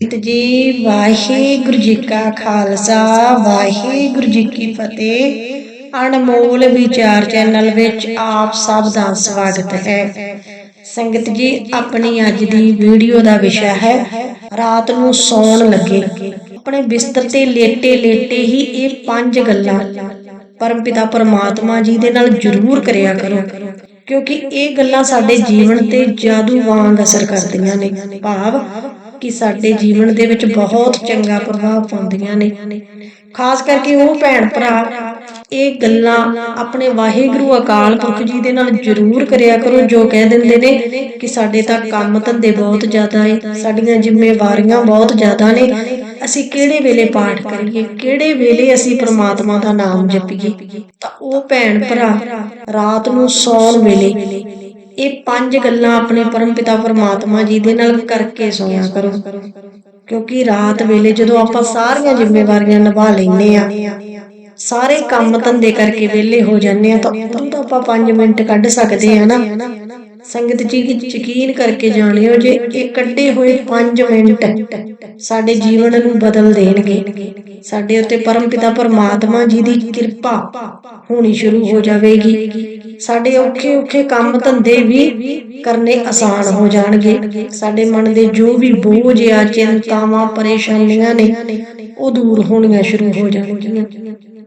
ਸੰਗਤ ਜੀ, ਵਾਹਿਗੁਰੂ ਜੀ ਕਾ ਖਾਲਸਾ, ਵਾਹਿਗੁਰੂ ਜੀ ਕੀ ਫਤਿਹ। ਅਨਮੋਲ ਵਿਚਾਰ ਚੈਨਲ ਵਿੱਚ ਆਪ ਸਭ ਦਾ ਸਵਾਗਤ ਹੈ। ਸੰਗਤ ਜੀ, ਆਪਣੀ ਅੱਜ ਦੀ ਵੀਡੀਓ ਦਾ ਵਿਸ਼ਾ ਹੈ, ਰਾਤ ਨੂੰ ਸੌਣ ਲੱਗੇ। ਆਪਣੇ ਬਿਸਤਰ ਤੇ ਲੇਟੇ ਲੇਟੇ ਹੀ ਇਹ ਪੰਜ ਗੱਲਾਂ ਪਰਮਪਿਤਾ ਪਰਮਾਤਮਾ ਜੀ ਦੇ ਨਾਲ ਜ਼ਰੂਰ ਕਰਿਆ ਕਰੋ, ਕਿਉਂਕਿ ਇਹ ਗੱਲਾਂ ਸਾਡੇ ਜੀਵਨ ਤੇ ਜਾਦੂ ਵਾਂਗ ਅਸਰ ਕਰਦੀਆਂ ਨੇ। ਭਾਵ ਕਿ ਸਾਡੇ ਜੀਵਨ ਦੇ ਵਿੱਚ ਬਹੁਤ ਚੰਗਾ ਪ੍ਰਭਾਵ ਪਾਉਂਦੀਆਂ ਨੇ। ਖਾਸ ਕਰਕੇ ਉਹ ਭੈਣ ਭਰਾ, ਇਹ ਗੱਲਾਂ ਆਪਣੇ ਵਾਹਿਗੁਰੂ ਅਕਾਲ ਪੁਰਖ ਜੀ ਦੇ ਨਾਲ ਜ਼ਰੂਰ ਕਰਿਆ ਕਰੋ, ਜੋ ਕਹਿ ਦਿੰਦੇ ਨੇ ਕਿ ਸਾਡੇ ਤਾਂ ਕੰਮ ਧੰਦੇ ਬਹੁਤ ਜ਼ਿਆਦਾ ਏ ਸਾਡੀਆਂ ਜ਼ਿੰਮੇਵਾਰੀਆਂ ਬਹੁਤ ਜ਼ਿਆਦਾ ਨੇ। ਅਸੀਂ ਕਿਹੜੇ ਵੇਲੇ ਪਾਠ ਕਰੀਏ, ਕਿਹੜੇ ਵੇਲੇ ਅਸੀਂ ਪ੍ਰਮਾਤਮਾ ਦਾ ਨਾਮ ਜਪੀਏ? ਤਾਂ ਉਹ ਭੈਣ ਭਰਾ ਰਾਤ ਨੂੰ ਸੌਣ ਵੇਲੇ ਇਹ ਪੰਜ ਗੱਲਾਂ ਆਪਣੇ ਪਰਮਪਿਤਾ ਪਰਮਾਤਮਾ ਜੀ ਦੇ ਨਾਲ ਕਰਕੇ ਸੋਇਆ ਕਰੋ। ਕਿਉਂਕਿ ਰਾਤ ਵੇਲੇ ਜਦੋਂ ਆਪਾਂ ਸਾਰੀਆਂ ਜ਼ਿੰਮੇਵਾਰੀਆਂ ਨਿਭਾ ਲੈਨੇ ਆ, ਸਾਰੇ ਕੰਮ ਧੰਦੇ ਕਰਕੇ ਵਿਹਲੇ ਹੋ ਜਾਂਦੇ ਆ, ਤਾਂ ਉਦੋਂ ਤਾਂ ਆਪਾਂ 5 ਮਿੰਟ ਕੱਢ ਸਕਦੇ ਆ ਨਾ। ਸੰਗਤ ਜੀ, ਯਕੀਨ ਕਰਕੇ ਜਾਣਿਓ ਜੇ ਇਹ ਕੱਢੇ ਹੋਏ 5 ਮਿੰਟ ਸਾਡੇ ਜੀਵਨ ਨੂੰ ਬਦਲ ਦੇਣਗੇ। ਸਾਡੇ ਉੱਤੇ ਪਰਮ ਪਿਤਾ ਪਰਮਾਤਮਾ ਜੀ ਦੀ ਕਿਰਪਾ ਹੋਣੀ ਸ਼ੁਰੂ ਹੋ ਜਾਵੇਗੀ। ਸਾਡੇ ਔਖੇ ਔਖੇ ਕੰਮ ਧੰਦੇ ਵੀ ਕਰਨੇ ਆਸਾਨ ਹੋ ਜਾਣਗੇ। ਸਾਡੇ ਮਨ ਦੇ ਜੋ ਵੀ ਬੋਝ ਆ, ਚਿੰਤਾਵਾਂ, ਪਰੇਸ਼ਾਨੀਆਂ ਨੇ, ਉਹ ਦੂਰ ਹੋਣੀਆਂ ਸ਼ੁਰੂ ਹੋ ਜਾਣਗੀਆਂ।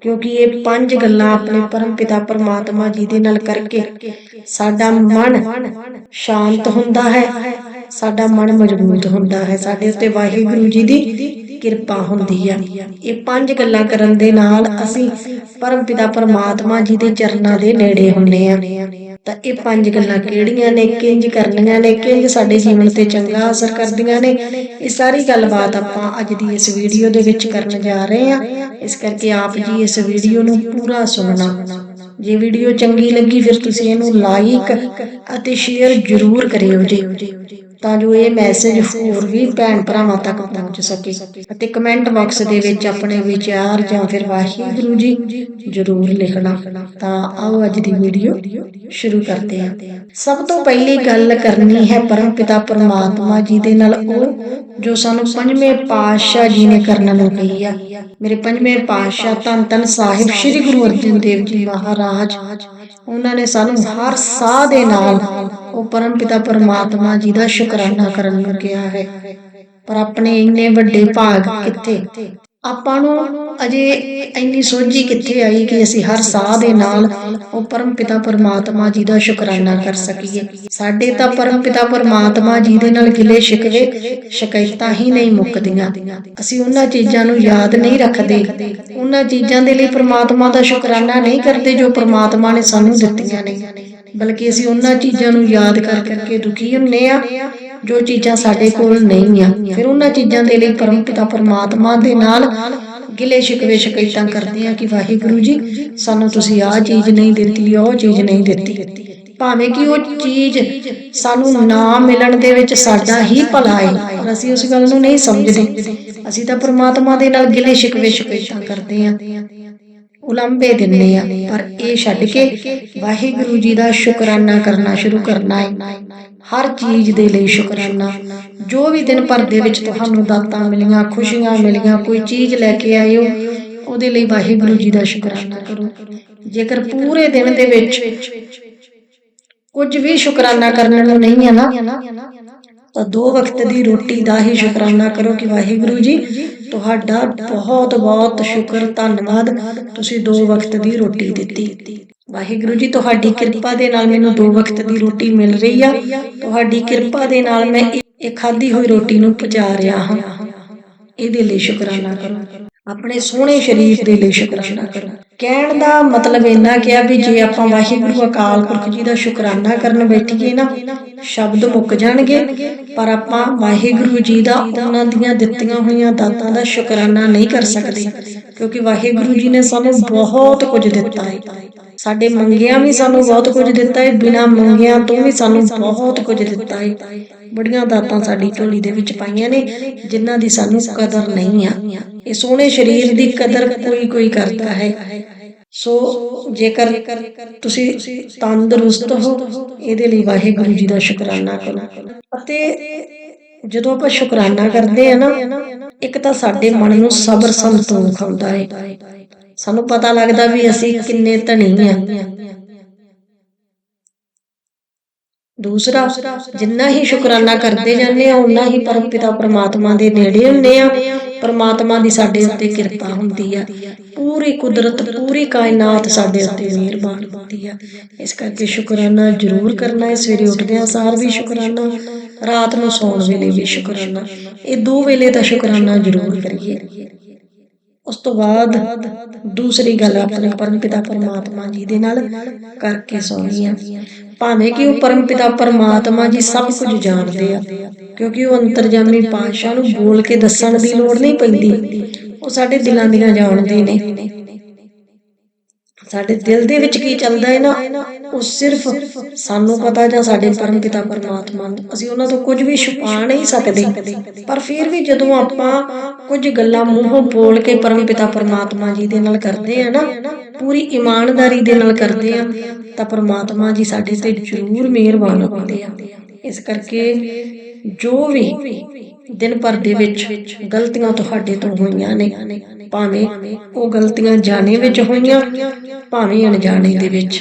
ਕਿਉਂਕਿ ਇਹ ਪੰਜ ਗੱਲਾਂ ਆਪਣੇ ਪਰਮ ਪਿਤਾ ਪਰਮਾਤਮਾ ਜੀ ਦੇ ਨਾਲ ਕਰਕੇ ਸਾਡਾ ਮਨ ਸ਼ਾਂਤ ਹੁੰਦਾ ਹੈ, ਸਾਡਾ ਮਨ ਮਜ਼ਬੂਤ ਹੁੰਦਾ ਹੈ। ਸਾਡੇ ਉੱਤੇ ਵਾਹਿਗੁਰੂ ਜੀ ਦੀ ਕਿਰਪਾ ਹੁੰਦੀ ਆ। ਇਹ ਪੰਜ ਗੱਲਾਂ ਕਰਨ ਦੇ ਨਾਲ ਅਸੀਂ ਪਰਮਪਿਤਾ ਪਰਮਾਤਮਾ ਜੀ ਦੇ ਚਰਨਾਂ ਦੇ ਨੇੜੇ ਹੁੰਨੇ ਆ। ਤਾਂ ਇਹ ਪੰਜ ਗੱਲਾਂ ਕਿਹੜੀਆਂ ਨੇ, ਕਿੰਜ ਕਰਨੀਆਂ ਨੇ, ਕਿੰਜ ਸਾਡੇ ਜੀਵਨ ਤੇ ਚੰਗਾ ਅਸਰ ਕਰਦੀਆਂ ਨੇ, ਇਹ ਸਾਰੀ ਗੱਲਬਾਤ ਆਪਾਂ ਅੱਜ ਦੀ ਇਸ ਵੀਡੀਓ ਦੇ ਵਿੱਚ ਕਰਨ ਜਾ ਰਹੇ ਹਾਂ ਇਸ ਕਰਕੇ ਆਪ ਜੀ ਇਸ ਵੀਡੀਓ ਨੂੰ ਪੂਰਾ ਸੁਣਨਾ। ਜੇ ਵੀਡੀਓ ਚੰਗੀ ਲੱਗੀ, ਫਿਰ ਤੁਸੀਂ ਇਹਨੂੰ ਲਾਈਕ ਅਤੇ ਸ਼ੇਅਰ ਜ਼ਰੂਰ ਕਰਿਓ ਜੀ। ਤਾਂ ਜੋ ਇਹ ਮੈਸੇਜ ਹੋਰ ਵੀ ਭੈਣ ਭਰਾਵਾਂ ਤੱਕ ਪਹੁੰਚ ਸਕੇ। ਅਤੇ ਕਮੈਂਟ ਬਾਕਸ ਦੇ ਵਿੱਚ ਆਪਣੇ ਵਿਚਾਰ ਜਾਂ ਫਿਰ ਵਾਹਿਗੁਰੂ ਜੀ ਜ਼ਰੂਰ ਲਿਖਣਾ। ਤਾਂ ਆਓ ਅੱਜ ਦੀ ਵੀਡੀਓ ਸ਼ੁਰੂ ਕਰਦੇ ਹਾਂ। ਸਭ ਤੋਂ ਪਹਿਲੀ ਗੱਲ ਕਰਨੀ ਹੈ ਪਰਮ ਪਿਤਾ ਪਰਮਾਤਮਾ ਜੀ ਦੇ ਨਾਲ ਉਹ ਜੋ ਸਾਨੂੰ ਪੰਜਵੇਂ ਪਾਤਸ਼ਾਹ ਜੀ ਨੇ ਕਰਨ ਨੂੰ ਕਹੀ ਆ। ਮੇਰੇ ਪੰਜਵੇਂ ਪਾਤਸ਼ਾਹ ਧੰਨ ਧੰਨ ਸਾਹਿਬ ਸ੍ਰੀ ਗੁਰੂ ਅਰਜਨ ਦੇਵ ਜੀ ਮਹਾਰਾਜ, ਉਹਨਾਂ ਨੇ ਸਾਨੂੰ ਹਰ ਸਾਹ ਦੇ ਨਾਲ ਉਹ ਪਰਮ ਪਿਤਾ ਪਰਮਾਤਮਾ ਜੀ ਦਾ ਸ਼ੁਕਰਾਨਾ ਕਰਨ ਨੂੰ ਕਿਹਾ ਹੈ। ਪਰ ਆਪਣੇ ਇੰਨੇ ਵੱਡੇ ਭਾਗ ਕਿੱਥੇ? ਆਪਾਂ ਨੂੰ ਅਜੇ ਇੰਨੀ ਸੋਝੀ ਕਿੱਥੇ ਆਈ ਕਿ ਅਸੀਂ ਹਰ ਸਾਹ ਦੇ ਨਾਲ ਉਹ ਪਰਮ ਪਿਤਾ ਪਰਮਾਤਮਾ ਜੀ ਦਾ ਸ਼ੁਕਰਾਨਾ ਕਰ ਸਕੀਏ? ਸਾਡੇ ਤਾਂ ਪਰਮ ਪਿਤਾ ਪਰਮਾਤਮਾ ਜੀ ਦੇ ਨਾਲ ਗਿਲੇ ਸ਼ਿਕਵੇ, ਸ਼ਿਕਾਇਤਾਂ ਹੀ ਨਹੀਂ ਮੁੱਕਦੀਆਂ। ਅਸੀਂ ਉਹਨਾਂ ਚੀਜ਼ਾਂ ਨੂੰ ਯਾਦ ਨਹੀਂ ਰੱਖਦੇ। ਉਹਨਾਂ ਚੀਜ਼ਾਂ ਦੇ ਲਈ ਪਰਮਾਤਮਾ ਦਾ ਸ਼ੁਕਰਾਨਾ ਨਹੀਂ ਕਰਦੇ ਜੋ ਪਰਮਾਤਮਾ ਨੇ ਸਾਨੂੰ ਦਿੱਤੀਆਂ ਨੇ। ਬਲਕਿ ਅਸੀਂ ਉਹਨਾਂ ਚੀਜ਼ਾਂ ਨੂੰ ਯਾਦ ਕਰ ਕਰਕੇ ਦੁਖੀ ਹੁੰਨੇ ਆ, ਜੋ ਚੀਜ਼ਾਂ ਸਾਡੇ ਕੋਲ ਨਹੀਂ ਆ। ਫਿਰ ਉਹਨਾਂ ਚੀਜ਼ਾਂ ਦੇ ਲਈ ਪਰਮ ਪਿਤਾ ਪਰਮਾਤਮਾ ਦੇ ਨਾਲ ਗਿਲੇ ਸ਼ਿਕਵੇ ਸ਼ਿਕਾਇਤਾਂ ਕਰਦੇ ਆ ਕਿ ਵਾਹਿਗੁਰੂ ਜੀ, ਸਾਨੂੰ ਤੁਸੀਂ ਆਹ ਚੀਜ਼ ਨਹੀਂ ਦਿੱਤੀ, ਉਹ ਚੀਜ਼ ਨਹੀਂ ਦਿੱਤੀ। ਭਾਵੇਂ ਕਿ ਉਹ ਚੀਜ਼ ਸਾਨੂੰ ਨਾ ਮਿਲਣ ਦੇ ਵਿੱਚ ਸਾਡਾ ਹੀ ਭਲਾ ਹੈ ਪਰ ਅਸੀਂ ਉਸ ਗੱਲ ਨੂੰ ਨਹੀਂ ਸਮਝਦੇ। ਅਸੀਂ ਤਾਂ ਪ੍ਰਮਾਤਮਾ ਦੇ ਨਾਲ ਗਿਲੇ ਸ਼ਿਕਵੇ ਸ਼ਿਕਾਇਤਾਂ ਕਰਦੇ ਆ। ਉਲੰਬੇ ਦਿੰਨੇ ਆ, ਪਰ ਇਹ ਛੱਡ ਕੇ ਵਾਹਿਗੁਰੂ ਜੀ ਦਾ ਸ਼ੁਕਰਾਨਾ ਕਰਨਾ ਸ਼ੁਰੂ ਕਰਨਾ ਹੈ ਹਰ ਚੀਜ਼ ਦੇ ਲਈ ਸ਼ੁਕਰਾਨਾ। ਜੋ ਵੀ ਦਿਨ ਭਰ ਦੇ ਵਿੱਚ ਤੁਹਾਨੂੰ ਦਾਤਾਂ ਮਿਲੀਆਂ, ਖੁਸ਼ੀਆਂ ਮਿਲੀਆਂ, ਕੋਈ ਚੀਜ਼ ਲੈ ਕੇ ਆਏ ਹੋ ਉਹਦੇ ਲਈ ਵਾਹਿਗੁਰੂ ਜੀ ਦਾ ਸ਼ੁਕਰਾਨਾ ਕਰੋ। ਜੇਕਰ ਪੂਰੇ ਦਿਨ ਦੇ ਵਿੱਚ ਕੁਝ ਵੀ ਸ਼ੁਕਰਾਨਾ ਕਰਨ ਨੂੰ ਨਹੀਂ ਹੈ ਨਾ ਤਾਂ ਦੋ ਵਕਤ ਦੀ ਰੋਟੀ ਦਾ ਹੀ ਸ਼ੁਕਰਾਨਾ ਕਰੋ ਕਿ ਵਾਹਿਗੁਰੂ ਜੀ, ਤੁਹਾਡਾ ਬਹੁਤ ਬਹੁਤ ਸ਼ੁਕਰ, ਧੰਨਵਾਦ। ਤੁਸੀਂ ਦੋ ਵਕਤ ਦੀ ਰੋਟੀ ਦਿੱਤੀ। ਵਾਹਿਗੁਰੂ ਜੀ, ਤੁਹਾਡੀ ਕਿਰਪਾ ਦੇ ਨਾਲ ਮੈਨੂੰ ਦੋ ਵਕਤ ਦੀ ਰੋਟੀ ਮਿਲ ਰਹੀ ਆ। ਤੁਹਾਡੀ ਕਿਰਪਾ ਦੇ ਨਾਲ ਮੈਂ ਇਹ ਖਾਧੀ ਹੋਈ ਰੋਟੀ ਨੂੰ ਪਚਾ ਰਿਹਾ ਹਾਂ। ਇਹਦੇ ਲਈ ਸ਼ੁਕਰਾਨਾ ਕਰੋ। ਆਪਣੇ ਸੋਹਣੇ ਸਰੀਰ ਦੇ ਲਈ ਸ਼ੁਕਰਾਨਾ ਕਰੋ। ਕਹਿਣ ਦਾ ਮਤਲਬ ਇੰਨਾ ਕਿਹਾ ਵੀ ਜੇ ਆਪਾਂ ਵਾਹਿਗੁਰੂ ਅਕਾਲ ਪੁਰਖ ਜੀ ਦਾ ਸ਼ੁਕਰਾਨਾ ਕਰਨ ਬੈਠੀਏ ਨਾ, ਸ਼ਬਦ ਮੁੱਕ ਜਾਣਗੇ, ਪਰ ਆਪਾਂ ਵਾਹਿਗੁਰੂ ਜੀ ਦਾ ਉਹਨਾਂ ਦੀਆਂ ਦਿੱਤੀਆਂ ਹੋਈਆਂ ਦਾਤਾਂ ਦਾ ਸ਼ੁਕਰਾਨਾ ਨਹੀਂ ਕਰ ਸਕਦੇ, ਕਿਉਂਕਿ ਵਾਹਿਗੁਰੂ ਜੀ ਨੇ ਸਾਨੂੰ ਬਹੁਤ ਕੁਝ ਦਿੱਤਾ ਹੈ। ਸਾਡੇ ਮੰਗਿਆਂ ਵੀ ਸਾਨੂੰ ਬਹੁਤ ਕੁਝ ਦਿੱਤਾ ਹੈ, ਬਿਨਾ ਮੰਗਿਆਂ ਤੋਂ ਵੀ ਸਾਨੂੰ ਬਹੁਤ ਕੁਝ ਦਿੱਤਾ ਹੈ। ਬੜੀਆਂ ਦਾਤਾਂ ਸਾਡੀ ਝੋਲੀ ਦੇ ਵਿੱਚ ਪਾਈਆਂ ਨੇ, ਜਿਨ੍ਹਾਂ ਦੀ ਸਾਨੂੰ ਕਦਰ ਨਹੀਂ ਆ। ਇਹ ਸੋਹਣੇ ਸਰੀਰ ਦੀ ਕਦਰ ਕੋਈ ਕੋਈ ਕਰਦਾ ਹੈ। ਸੋ ਜੇਕਰ ਤੁਸੀਂ ਤੰਦਰੁਸਤ ਹੋ, ਇਹਦੇ ਲਈ ਵਾਹਿਗੁਰੂ ਜੀ ਦਾ ਸ਼ੁਕਰਾਨਾ ਕਰੋ। ਅਤੇ ਜਦੋਂ ਆਪਾਂ ਸ਼ੁਕਰਾਨਾ ਕਰਦੇ ਆ ਨਾ, ਇੱਕ ਤਾਂ ਸਾਡੇ ਮਨ ਨੂੰ ਸਬਰ ਸੰਤੋਖ ਆਉਂਦਾ ਹੈ। ਸਾਨੂੰ ਪਤਾ ਲੱਗਦਾ ਵੀ ਅਸੀਂ ਕਿੰਨੇ ਧਣੀ ਆ। ਦੂਸਰਾ ਜਿੰਨਾ ਹੀ ਸ਼ੁਕਰਾਨਾ ਕਰਦੇ ਜਾਂਦੇ ਆ ਉਨਾ ਹੀ ਪਰਮਪਿਤਾ ਪ੍ਰਮਾਤਮਾ ਦੇ ਨੇੜੇ ਹੁੰਦੇ ਆ। ਪ੍ਰਮਾਤਮਾ ਦੀ ਸਾਡੇ ਉੱਤੇ ਕਿਰਪਾ ਹੁੰਦੀ ਆ। ਪੂਰੀ ਕੁਦਰਤ ਪੂਰੀ ਕਾਇਨਾਤ ਸਾਡੇ ਉੱਤੇ ਮਿਹਰਬਾਨ ਹੁੰਦੀ ਆ। ਇਸ ਕਰਕੇ ਸ਼ੁਕਰਾਨਾ ਜ਼ਰੂਰ ਕਰਨਾ ਹੈ ਸਵੇਰੇ ਉੱਠਦਿਆਂ ਸਾਰ ਵੀ ਸ਼ੁਕਰਾਨਾ ਰਾਤ ਨੂੰ ਸੌਣ ਵੇਲੇ ਵੀ ਸ਼ੁਕਰਾਨਾ। ਇਹ ਦੋ ਵੇਲੇ ਦਾ ਸ਼ੁਕਰਾਨਾ ਜ਼ਰੂਰ ਕਰੀਏ। ਉਸ ਤੋਂ ਬਾਅਦ ਦੂਸਰੀ ਗੱਲ ਆਪਣੇ ਪਰਮ ਪਿਤਾ ਪਰਮਾਤਮਾ ਜੀ ਦੇ ਨਾਲ ਕਰਕੇ ਸੌਣੀ ਆ। ਭਾਵੇਂ ਕਿ ਉਹ ਪਰਮ ਪਿਤਾ ਪਰਮਾਤਮਾ ਜੀ ਸਭ ਕੁਝ ਜਾਣਦੇ ਆ, ਕਿਉਂਕਿ ਉਹ ਅੰਤਰਜਾਮੀ ਪਾਤਸ਼ਾਹ ਨੂੰ ਬੋਲ ਕੇ ਦੱਸਣ ਦੀ ਲੋੜ ਨਹੀਂ ਪੈਂਦੀ। ਉਹ ਸਾਡੇ ਦਿਲਾਂ ਦੀਆਂ ਜਾਣਦੇ ਨੇ। ਸਾਡੇ ਦਿਲ ਦੇ ਵਿੱਚ ਕੀ ਚੱਲਦਾ ਹੈ ਨਾ, ਉਹ ਸਿਰਫ ਸਾਨੂੰ ਪਤਾ ਜਾਂ ਸਾਡੇ ਪਰਮਪਿਤਾ ਪਰਮਾਤਮਾ ਨੂੰ। ਅਸੀਂ ਉਹਨਾਂ ਤੋਂ ਕੁਝ ਵੀ ਛੁਪਾ ਨਹੀਂ ਸਕਦੇ। ਪਰ ਫਿਰ ਵੀ ਜਦੋਂ ਆਪਾਂ ਕੁਝ ਗੱਲਾਂ ਮੂੰਹੋਂ ਬੋਲ ਕੇ ਪਰਮ ਪਿਤਾ ਪਰਮਾਤਮਾ ਜੀ ਦੇ ਨਾਲ ਕਰਦੇ ਆ ਨਾ, ਪੂਰੀ ਇਮਾਨਦਾਰੀ ਦੇ ਨਾਲ ਕਰਦੇ ਆ ਤਾਂ ਪਰਮਾਤਮਾ ਜੀ ਸਾਡੇ ਤੇ ਜ਼ਰੂਰ ਮਿਹਰਬਾਨ ਹੁੰਦੇ ਆ। ਇਸ ਕਰਕੇ ਜੋ ਵੀ ਦਿਨ ਭਰ ਦੇ ਵਿੱਚ ਗਲਤੀਆਂ ਤੁਹਾਡੇ ਤੋਂ ਹੋਈਆਂ ਨੇ। ਭਾਵੇਂ ਉਹ ਗਲਤੀਆਂ ਜਾਣੇ ਵਿੱਚ ਹੋਈਆਂ, ਭਾਵੇਂ ਅਣਜਾਣੇ ਦੇ ਵਿੱਚ।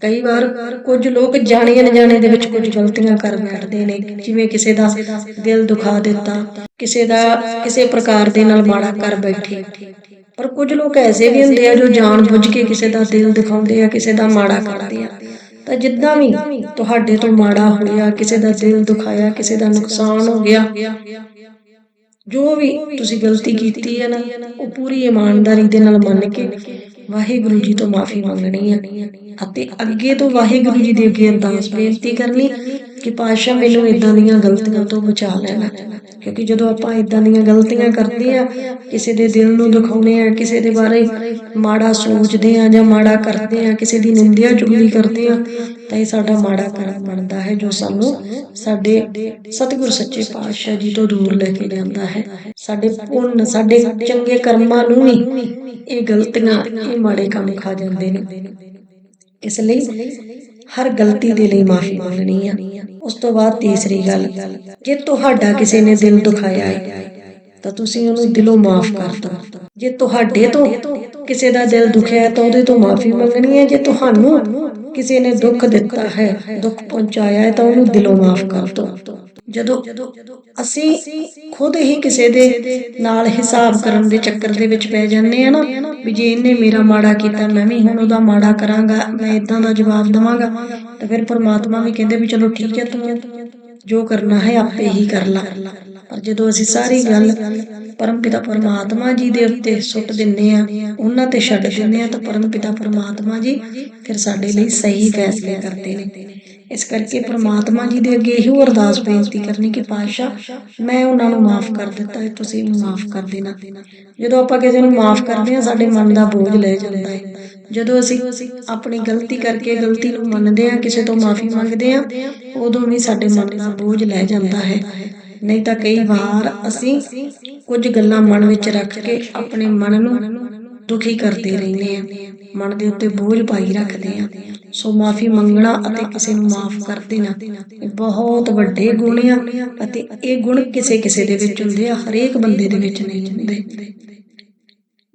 ਕਈ ਵਾਰ ਕੁਝ ਲੋਕ ਜਾਣੇ ਅਣਜਾਣੇ ਦੇ ਵਿੱਚ ਕੁਝ ਗਲਤੀਆਂ ਕਰ ਬੈਠਦੇ ਨੇ। ਜਿਵੇਂ ਕਿਸੇ ਦਾ ਦਿਲ ਦੁਖਾ ਦਿੱਤਾ, ਕਿਸੇ ਦਾ ਕਿਸੇ ਪ੍ਰਕਾਰ ਦੇ ਨਾਲ ਮਾੜਾ ਕਰ ਬੈਠੇ। ਪਰ ਕੁਝ ਲੋਕ ਐਸੇ ਵੀ ਹੁੰਦੇ ਆ ਜੋ ਜਾਣ ਬੁੱਝ ਕੇ ਕਿਸੇ ਦਾ ਦਿਲ ਦਿਖਾਉਂਦੇ ਆ, ਕਿਸੇ ਦਾ ਮਾੜਾ ਕਰਦੇ ਆ। ਤਾਂ ਜਿੱਦਾਂ ਵੀ ਤੁਹਾਡੇ ਤੋਂ ਮਾੜਾ ਹੋਇਆ, ਕਿਸੇ ਦਾ ਦਿਲ ਦੁਖਾਇਆ, ਕਿਸੇ ਦਾ ਨੁਕਸਾਨ ਹੋ ਗਿਆ, ਜੋ ਵੀ ਤੁਸੀਂ ਗਲਤੀ ਕੀਤੀ ਹੈ ਨਾ, ਉਹ ਪੂਰੀ ਇਮਾਨਦਾਰੀ ਦੇ ਨਾਲ ਮੰਨ ਕੇ ਵਾਹਿਗੁਰੂ ਜੀ ਤੋਂ ਮਾਫੀ ਮੰਗਣੀ ਹੈ ਅਤੇ ਅੱਗੇ ਤੋਂ ਵਾਹਿਗੁਰੂ ਜੀ ਦੇ ਅੱਗੇ ਅਰਦਾਸ ਬੇਨਤੀ ਕਰਨੀ ਕਿ ਪਾਸ਼ਾ ਮੈਨੂੰ ਇਦਾਂ ਦੀਆਂ ਗਲਤੀਆਂ ਤੋਂ ਬਚਾ ਲੈਣਾ। ਕਿਉਂਕਿ ਜਦੋਂ ਆਪਾਂ ਇਦਾਂ ਦੀਆਂ ਗਲਤੀਆਂ ਕਰਦੇ ਆ, ਕਿਸੇ ਦੇ ਦਿਲ ਨੂੰ ਦੁਖਾਉਂਦੇ ਆ, ਕਿਸੇ ਦੇ ਬਾਰੇ ਮਾੜਾ ਸੋਚਦੇ ਆ ਜਾਂ ਮਾੜਾ ਕਰਦੇ ਆ, ਕਿਸੇ ਦੀ ਨਿੰਦਿਆ ਚੁਗਲੀ ਕਰਦੇ ਆ ਤਾਂ ਇਹ ਸਾਡਾ ਮਾੜਾ ਕਰਮ ਬਣਦਾ ਹੈ ਜੋ ਸਾਨੂੰ ਸਾਡੇ ਸਤਿਗੁਰ ਸੱਚੇ ਪਾਤਸ਼ਾਹ ਜੀ ਤੋਂ ਦੂਰ ਲੈ ਕੇ ਜਾਂਦਾ ਹੈ। ਸਾਡੇ ਪੁੰਨ, ਸਾਡੇ ਚੰਗੇ ਕਰਮਾਂ ਨੂੰ ਵੀ ਇਹ ਗਲਤੀਆਂ, ਇਹ ਮਾੜੇ ਕੰਮ ਖਾ ਜਾਂਦੇ ਨੇ। ਇਸ ਲਈ ਹਰ ਗਲਤੀ ਦੇ ਲਈ ਮਾਫੀ ਮੰਗਣੀ ਆ। ਉਸ ਤੋਂ ਬਾਅਦ ਤੀਸਰੀ ਗੱਲ, ਜੇ ਤੁਹਾਡਾ ਕਿਸੇ ਨੇ ਦਿਲ ਦੁਖਾਇਆ ਹੈ, ਤਾਂ ਤੁਸੀਂ ਉਹਨੂੰ ਦਿਲੋਂ ਮਾਫ ਕਰ ਦਿਓ। ਜੇ ਤੁਹਾਡੇ ਤੋਂ ਕਿਸੇ ਦਾ ਦਿਲ ਦੁਖਿਆ ਤਾਂ ਉਹਦੇ ਤੋਂ ਮਾਫੀ ਮੰਗਣੀ ਹੈ। ਜੇ ਤੁਹਾਨੂੰ ਕਿਸੇ ਨੇ ਦੁੱਖ ਦਿੱਤਾ ਹੈ, ਦੁੱਖ ਪਹੁੰਚਾਇਆ ਹੈ ਤਾਂ ਉਹਨੂੰ ਦਿਲੋਂ ਮਾਫ ਕਰ ਦਿਓ। ਜਦੋਂ ਅਸੀਂ ਖੁਦ ਹੀ ਕਿਸੇ ਦੇ ਨਾਲ ਹਿਸਾਬ ਕਰਨ ਦੇ ਚੱਕਰ ਦੇ ਵਿੱਚ ਪੈ ਜਾਂਦੇ ਆ ਨਾ, ਵੀ ਜੇ ਇਹਨੇ ਮੇਰਾ ਮਾੜਾ ਕੀਤਾ, ਮੈਂ ਵੀ ਹੁਣ ਉਹਦਾ ਮਾੜਾ ਕਰਾਂਗਾ, ਮੈਂ ਇਦਾਂ ਦਾ ਜਵਾਬ ਦਵਾਂਗਾ, ਤਾਂ ਫਿਰ ਪਰਮਾਤਮਾ ਵੀ ਕਹਿੰਦੇ ਵੀ ਚਲੋ ਠੀਕ ਹੈ ਤੂੰ। ਜੋ ਕਰਨਾ ਹੈ ਆਪੇ ਹੀ ਕਰ ਲੈ। ਪਰ ਜਦੋਂ ਅਸੀਂ ਸਾਰੀ ਗੱਲ ਪਰਮਪਿਤਾ ਪਰਮਾਤਮਾ ਜੀ ਦੇ ਉੱਤੇ ਸੁੱਟ ਦਿੰਨੇ ਆ, ਉਹਨਾਂ ਤੇ ਛੱਡ ਦਿੰਨੇ ਆ, ਤਾਂ ਪਰਮਪਿਤਾ ਪਰਮਾਤਮਾ ਜੀ ਫਿਰ ਸਾਡੇ ਲਈ ਸਹੀ ਫੈਸਲੇ ਕਰਦੇ ਨੇ। ਇਸ ਕਰਕੇ ਪ੍ਰਮਾਤਮਾ ਜੀ ਦੇ ਅੱਗੇ ਇਹੋ ਅਰਦਾਸ ਬੇਨਤੀ ਕਰਨੀ ਕਿ ਪਾਤਸ਼ਾਹ ਮੈਂ ਉਹਨਾਂ ਨੂੰ ਮਾਫ ਕਰ ਦਿੱਤਾ ਹੈ ਤੁਸੀਂ ਵੀ ਮਾਫ ਕਰ ਦੇਣਾ। ਜਦੋਂ ਆਪਾਂ ਕਿਸੇ ਨੂੰ ਮਾਫ ਕਰਦੇ ਹਾਂ ਸਾਡੇ ਮਨ ਦਾ ਬੋਝ ਲੈ ਜਾਂਦਾ ਹੈ। ਜਦੋਂ ਅਸੀਂ ਆਪਣੀ ਗਲਤੀ ਕਰਕੇ ਗਲਤੀ ਨੂੰ ਮੰਨਦੇ ਹਾਂ ਕਿਸੇ ਤੋਂ ਮਾਫੀ ਮੰਗਦੇ ਹਾਂ ਉਦੋਂ ਵੀ ਸਾਡੇ ਮਨ ਦਾ ਬੋਝ ਲੈ ਜਾਂਦਾ ਹੈ। ਨਹੀਂ ਤਾਂ ਕਈ ਵਾਰ ਅਸੀਂ ਕੁਝ ਗੱਲਾਂ ਮਨ ਵਿੱਚ ਰੱਖ ਕੇ ਆਪਣੇ ਮਨ ਨੂੰ ਦੁਖੀ ਕਰਦੇ ਰਹਿੰਦੇ ਆ ਮਨ ਦੇ ਉੱਤੇ ਬੋਝ ਪਾਈ ਰੱਖਦੇ ਆ ਸੋ ਮਾਫੀ ਮੰਗਣਾ ਅਤੇ ਕਿਸੇ ਨੂੰ ਮਾਫ ਕਰ ਦੇਣਾ ਇਹ ਬਹੁਤ ਵੱਡੇ ਗੁਣ ਆ ਅਤੇ ਇਹ ਗੁਣ ਕਿਸੇ ਕਿਸੇ ਦੇ ਵਿੱਚ ਹੁੰਦੇ ਆ, ਹਰੇਕ ਬੰਦੇ ਦੇ ਵਿੱਚ ਨਹੀਂ ਹੁੰਦੇ।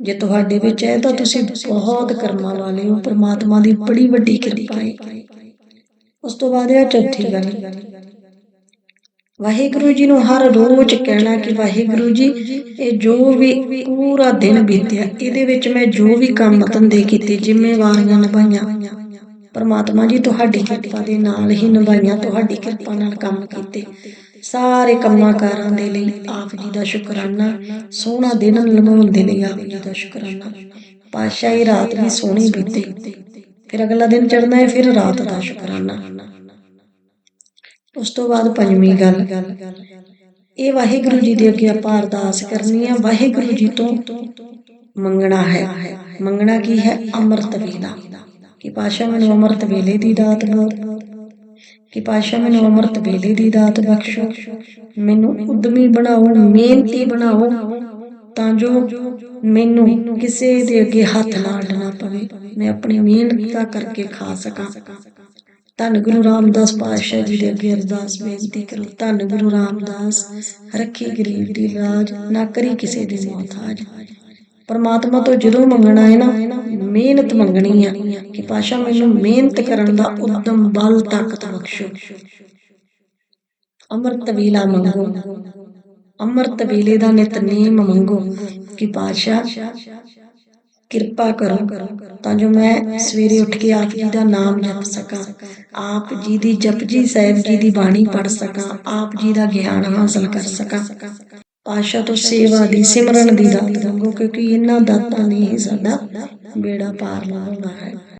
ਜੇ ਤੁਹਾਡੇ ਵਿੱਚ ਹੈ ਤਾਂ ਤੁਸੀਂ ਬਹੁਤ ਕਰਮਾਂ ਵਾਲੇ ਹੋ, ਪ੍ਰਮਾਤਮਾ ਦੀ ਬੜੀ ਵੱਡੀ ਕਿਰਪਾ ਹੈ। ਉਸ ਤੋਂ ਬਾਅਦ ਇਹ ਚੌਥੀ ਗੱਲ। ਵਾਹਿਗੁਰੂ ਜੀ ਨੂੰ ਹਰ ਰੋਜ਼ ਕਹਿਣਾ ਕਿ ਵਾਹਿਗੁਰੂ ਜੀ, ਇਹ ਜੋ ਵੀ ਪੂਰਾ ਦਿਨ ਬੀਤਿਆ, ਇਹਦੇ ਵਿੱਚ ਮੈਂ ਜੋ ਵੀ ਕੰਮ ਧੰਦੇ ਕੀਤੇ, ਜ਼ਿੰਮੇਵਾਰੀਆਂ ਨਿਭਾਈਆਂ ਪਰਮਾਤਮਾ ਜੀ ਤੁਹਾਡੀ ਕਿਰਪਾ ਦੇ ਨਾਲ ਹੀ ਨਿਭਾਈਆਂ, ਤੁਹਾਡੀ ਕਿਰਪਾ ਨਾਲ ਕੰਮ ਕੀਤੇ। ਸਾਰੇ ਕੰਮਾਂ ਕਾਰਾਂ ਦੇ ਲਈ ਆਪ ਜੀ ਦਾ ਸ਼ੁਕਰਾਨਾ, ਸੋਹਣਾ ਦਿਨ ਲੰਘਾਉਣ ਦੇ ਲਈ ਆਪ ਜੀ ਦਾ ਸ਼ੁਕਰਾਨਾ। ਪਾਸ਼ਾਹੀ ਰਾਤ ਵੀ ਸੋਹਣੀ ਬੀਤੇ, ਫਿਰ ਅਗਲਾ ਦਿਨ ਚੜਨਾ ਹੈ, ਫਿਰ ਰਾਤ ਦਾ ਸ਼ੁਕਰਾਨਾ। ਉਸ ਤੋਂ ਬਾਅਦ ਪੰਜਵੀਂ ਗੱਲ, ਇਹ ਵਾਹਿਗੁਰੂ ਜੀ ਦੇ ਅੱਗੇ ਆਪਾਂ ਅਰਦਾਸ ਕਰਨੀ ਹੈ ਵਾਹਿਗੁਰੂ ਜੀ ਤੋਂ ਮੰਗਣਾ ਹੈ। ਮੰਗਣਾ ਕੀ ਹੈ? ਅੰਮ੍ਰਿਤ ਵੇਲਾ। ਕਿ ਪਾਸ਼ਾ ਮੈਨੂੰ ਅੰਮ੍ਰਿਤ ਵੇਲੇ ਦੀ ਦਾਤ ਬਖਸ਼ੋ ਕਿ ਪਾਸ਼ਾ ਮੈਨੂੰ ਅੰਮ੍ਰਿਤ ਵੇਲੇ ਦੀ ਦਾਤ ਬਖਸ਼ੋ। ਮੈਨੂੰ ਉਦਮੀ ਬਣਾਓ, ਮਿਹਨਤੀ ਬਣਾਓ, ਤਾਂ ਜੋ ਮੈਨੂੰ ਕਿਸੇ ਦੇ ਅੱਗੇ ਹੱਥ ਨਾ ਅੱਡਣਾ ਪਵੇ। ਮੈਂ ਆਪਣੀ ਮਿਹਨਤ ਕਰਕੇ ਖਾ ਸਕਾਂ। ਧੰਨ ਗੁਰੂ ਰਾਮਦਾਸ ਪਾਤਸ਼ਾਹ ਜੀ ਦੇ ਅੱਗੇ ਅਰਦਾਸ ਬੇਨਤੀ ਕਰੋ। ਧੰਨ ਗੁਰੂ ਰਾਮਦਾਸ, ਰੱਖੀ ਗਰੀਬ ਦੀ ਲਾਜ ਨਾ ਕਰੀ ਕਿਸੇ ਦੀ ਮੌਤਾਜ ਪਰਮਾਤਮਾ ਤੋਂ ਜਦੋਂ ਮੰਗਣਾ ਹੈ ਨਾ, ਮਿਹਨਤ ਮੰਗਣੀ ਆ ਕਿ ਪਾਸ਼ਾ ਮੈਨੂੰ ਮਿਹਨਤ ਕਰਨ ਦਾ ਉਦਮ ਬਲ, ਤਾਕਤ ਬਖਸ਼ੋ। ਅੰਮ੍ਰਿਤ ਵੇਲਾ ਮੰਗੋ। ਅੰਮ੍ਰਿਤ ਵੇਲੇ ਦਾ ਨਿਤਨੇਮ ਮੰਗੋ ਕਿ ਪਾਸ਼ਾ ਕਿਰਪਾ ਕਰੋ, ਤਾਂ ਜੋ ਮੈਂ ਸਵੇਰੇ ਉੱਠ ਕੇ ਆਪ ਜੀ ਦਾ ਨਾਮ ਜਪ ਸਕਾਂ, ਆਪ ਜੀ ਦੀ ਜਪਜੀ ਸਾਹਿਬ ਜੀ ਦੀ ਬਾਣੀ ਪੜ ਸਕਾਂ, ਆਪ ਜੀ ਦਾ ਗਿਆਨ ਹਾਸਲ ਕਰ ਸਕਾਂ। ਪਾਸ਼ਾ ਤੋਂ ਸੇਵਾ ਦੀ ਸਿਮਰਨ ਦੀ ਦਾਤ ਮੰਗੋ ਕਿਉਂਕਿ ਇਹਨਾਂ ਦਾਤਾਂ ਨੇ ਹੀ ਸਾਡਾ ਬੇੜਾ ਪਾਰ ਲਾਉਣਾ ਹੈ।